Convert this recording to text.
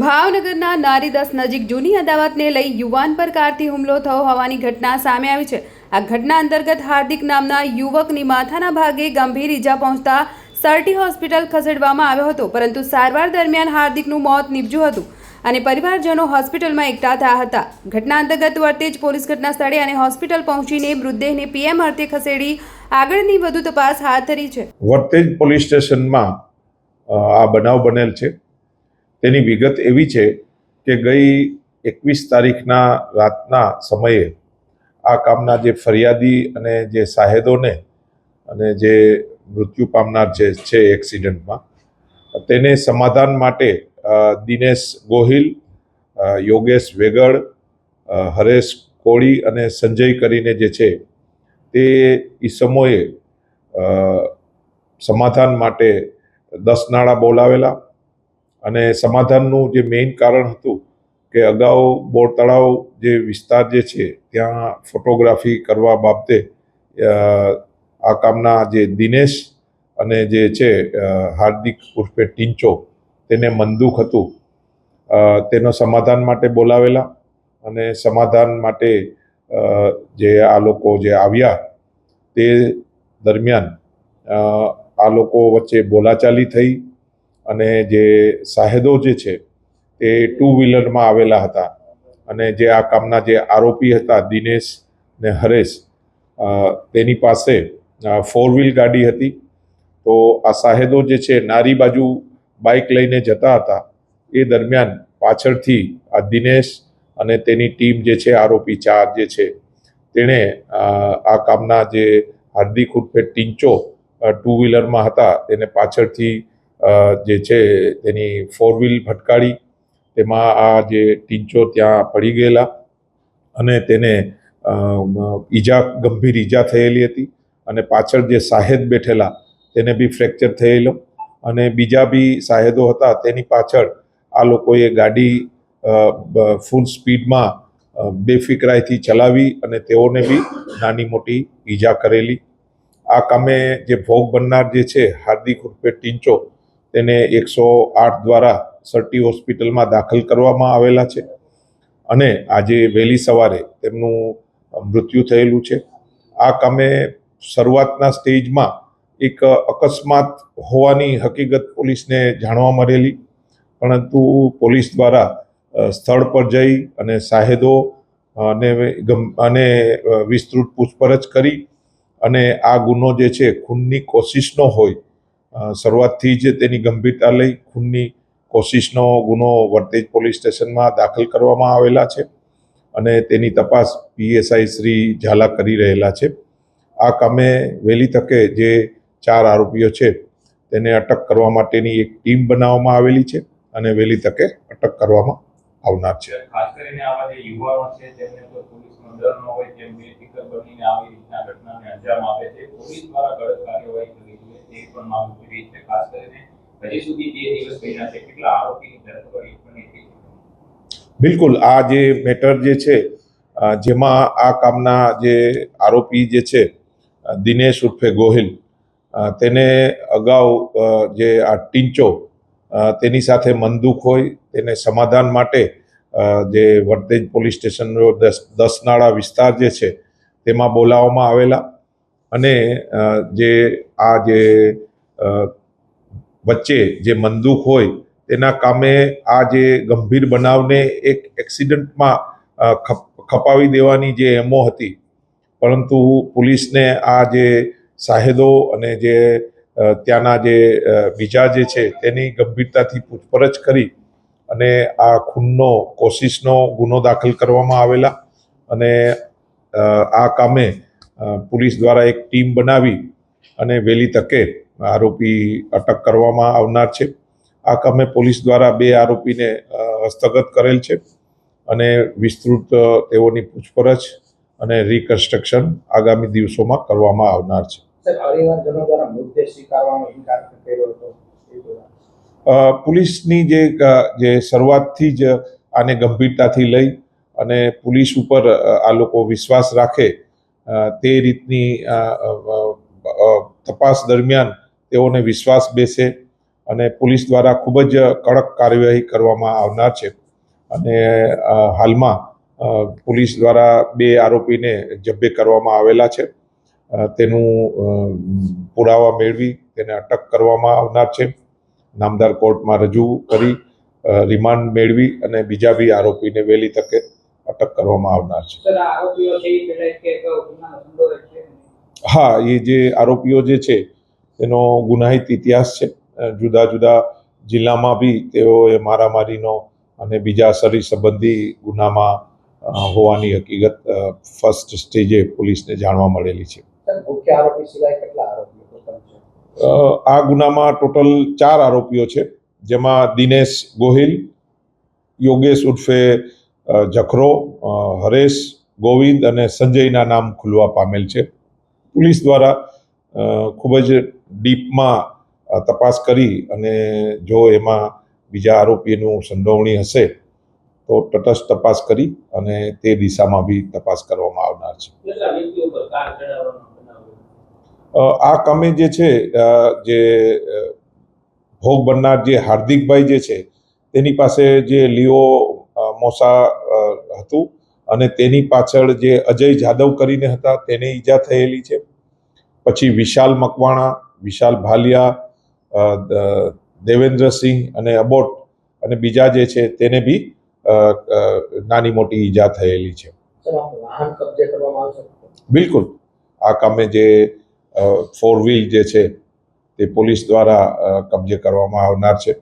ભાવનગરના નારીદસ નજીક જૂની અદાવતને લઈ યુવાન પર કારથી હુમલો થયો હોવાની ઘટના સામે આવી છે. આ ઘટના અંતર્ગત હાર્દિક નામના યુવકની માથાના ભાગે ગંભીર ઈજા પહોંચતા સરટી હોસ્પિટલ ખસેડવામાં આવ્યો હતો, પરંતુ સારવાર દરમિયાન હાર્દિકનું મોત નીપજ્યું હતું અને પરિવારજનો હોસ્પિટલમાં એકઠા થયા હતા. ઘટના અંતર્ગત જ પોલીસ ઘટના સ્થળે અને હોસ્પિટલ પહોંચીને મૃતદેહને પીએમ અર્થે ખસેડી આગળની વધુ તપાસ હાથ ધરી છે. વર્તેજ પોલીસ સ્ટેશનમાં આ બનાવ બનેલ છે. તેની વિગત એવી છે કે ગઈ એકવીસ તારીખના રાતના સમયે આ કામના જે ફરિયાદી અને જે સાહેદોને અને જે મૃત્યુ પામનાર જે છે એક્સિડન્ટમાં, તેને સમાધાન માટે દિનેશ ગોહિલ યોગેશ વેગડ હરેશ કોળી અને સંજય કરીને જે છે તે ઈસમોએ સમાધાન માટે દસ નાળા બોલાવેલા અને સમાધાનનું જે મેઇન કારણ હતું કે અગાઉ બોર તળાવ જે વિસ્તાર જે છે, ત્યાં ફોટોગ્રાફી કરવા બાબતે આ કામના જે દિનેશ અને જે છે હાર્દિક ઉર્ફે ટીંચો, તેને મંદુખ હતું. તેનો સમાધાન માટે બોલાવેલા અને સમાધાન માટે જે આ લોકો જે આવ્યા તે દરમિયાન આ લોકો વચ્ચે બોલાચાલી થઈ અને જે સાહેદો જે છે, તે ટુ વ્હીલરમાં આવેલા હતા. અને જે આ કામના જે આરોપી હતા, દિનેશ ને હરેશ તેની પાસે ફોર વ્હીલ ગાડી હતી. તો આ સાહેદો જે છે, નારી બાજુ બાઇક લઈને જતા હતા. એ દરમિયાન પાછળથી આ દિનેશ અને તેની ટીમ જે છે, આરોપી ચાર જે છે, તેણે આ કામના જે હાર્દિક ઉર્ફે ટીંચો ટુ વ્હીલરમાં હતા, તેને પાછળથી જે છે, તેની ફોર વ્હીલ ભટકાડી, તેમાં આ જે ટીંચો ત્યાં પડી ગયેલા અને તેને ઈજા, ગંભીર ઈજા થયેલી હતી અને પાછળ જે સાહેદ બેઠેલા તેને બી ફ્રેક્ચર થયેલો અને બીજા બી સાહેદો હતા તેની પાછળ આ લોકોએ ગાડી ફૂલ સ્પીડમાં બેફિકરાઈથી ચલાવી અને તેઓને બી નાની મોટી ઈજા કરેલી. આ કામે જે ભોગ બનનાર જે છે, હાર્દિક ઉર્ફે ટિંચો તેને એકસો આઠ દ્વારા સર્ટી હોસ્પિટલમાં દાખલ કરવામાં આવેલા છે. અને આજે વહેલી સવારે તેમનું મૃત્યુ થયેલું છે. આ કામે શરૂઆતના સ્ટેજમાં એક અકસ્માત હોવાની હકીકત પોલીસને જાણવા મળેલી. પરંતુ પોલીસ દ્વારા સ્થળ પર જઈ અને સાહેદો અને અને વિસ્તૃત પૂછપરછ કરી અને આ ગુનો જે છે, ખૂનની કોશિશનો હોય શરૂઆતથી જ તેની ગંભીરતા લઈ ખૂનની કોશિશનો, ગુનો વર્તેજ પોલીસ સ્ટેશનમાં દાખલ કરવામાં આવેલા છે અને તેની તપાસ પીએસઆઈ શ્રી ઝાલા કરી રહેલા છે. આ કામે વહેલી તકે જે ચાર આરોપીઓ છે તેને અટક કરવા માટેની એક ટીમ બનાવવામાં આવેલી છે અને વહેલી તકે અટક કરવામાં આવનાર છે. છે છે બિલકુલ, આ જે મેટર જે છે જેમાં આ કામના જે આરોપી જે છે દિનેશ ઉર્ફે ગોહિલ તેને અગાઉ જે આ ટીંચો તેની સાથે મંદુક હોય, તેને સમાધાન માટે જે વર્તેજ પોલીસ સ્ટેશનનો દસ, દસનાળા વિસ્તાર જે છે, તેમાં બોલાવવામાં આવેલા. અને જે, આ જે વચ્ચે જે મંદુક હોય, તેના કામે આ જે ગંભીર બનાવને એક એક્સિડન્ટમાં ખપાવી દેવાની જે એમો હતી. પરંતુ પોલીસને આ જે સાહેદો અને જે ત્યાંના જે બીજા જે છે, તેની ગંભીરતાથી પૂછપરછ કરી અને આ ખૂનનો, કોશિશનો ગુનો દાખલ કરવામાં આવેલા અને આ કામે પોલીસ દ્વારા એક ટીમ બનાવી અને વહેલી તકે આરોપી અટક કરવામાં આવનાર છે. આ કામે પોલીસ દ્વારા બે આરોપીને હસ્તગત કરેલ છે અને વિસ્તૃત તેઓની પૂછપરછ અને રિકન્સ્ટ્રક્શન આગામી દિવસોમાં કરવામાં આવનાર છે. પોલીસની જે જે શરૂઆતથી જ આને ગંભીરતાથી લઈ અને પોલીસ ઉપર આ લોકો વિશ્વાસ રાખે તે રીતની તપાસ દરમિયાન તેઓને વિશ્વાસ બેસે અને પોલીસ દ્વારા ખૂબ જ કડક કાર્યવાહી કરવામાં આવનાર છે. અને હાલમાં પોલીસ દ્વારા બે આરોપીને જબ્બે કરવામાં આવેલા છે. તેનું પુરાવા મેળવી તેને અટક કરવામાં આવનાર છે. નામદાર કોર્ટમાં રજૂ કરી રિમાન્ડ મેળવી અને બીજા બી આરોપીને વહેલી તકે અટક કરવામાં આવનાર છે. હા એ જે આરોપીઓ જે છે તેનો ગુનાહિત ઇતિહાસ છે. જુદા જુદા જિલ્લામાં બી તેઓએ મારામારીનો અને બીજા શરીર સંબંધી ગુનામાં હોવાની હકીકત ફર્સ્ટ સ્ટેજે પોલીસને જાણવા મળેલી છે. મુખ્ય આરોપી સિવાય કેટલા આરોપીઓ ટોટલ છે? અ, આ ગુનામાં ટોટલ ચાર આરોપીઓ છે. જેમાં દિનેશ ગોહિલ યોગેશ ઉર્ફે જખરો હરેશ ગોવિંદ અને સંજયના નામ ખુલવા પામેલ છે. પોલીસ દ્વારા ખૂબ જ ડીપમાં તપાસ કરી અને જો એમાં બીજા આરોપીનું સંડોવણી હશે તો તટસ્થ તપાસ કરી અને તે દિશામાં બી તપાસ કરવામાં આવનાર છે. આ કામે જે છે જે ભોગ બનનાર જે હાર્દિકભાઈ જે છે તેની પાસે જે લિયો અ, મોસા હતું અને તેની પાછળ જે અજય જાદવ કરીને હતા તેને ઈજા થયેલી છે. પછી વિશાલ મકવાણા વિશાલ ભાલિયા દેવેન્દ્રસિંહ અને અબોટ અને બીજા જે છે તેને બી નાની મોટી ઈજા થયેલી છે. બિલકુલ. આ કામે જે ફોર વ્હીલ જે છે તે પોલીસ દ્વારા કબજે કરવામાં આવનાર છે.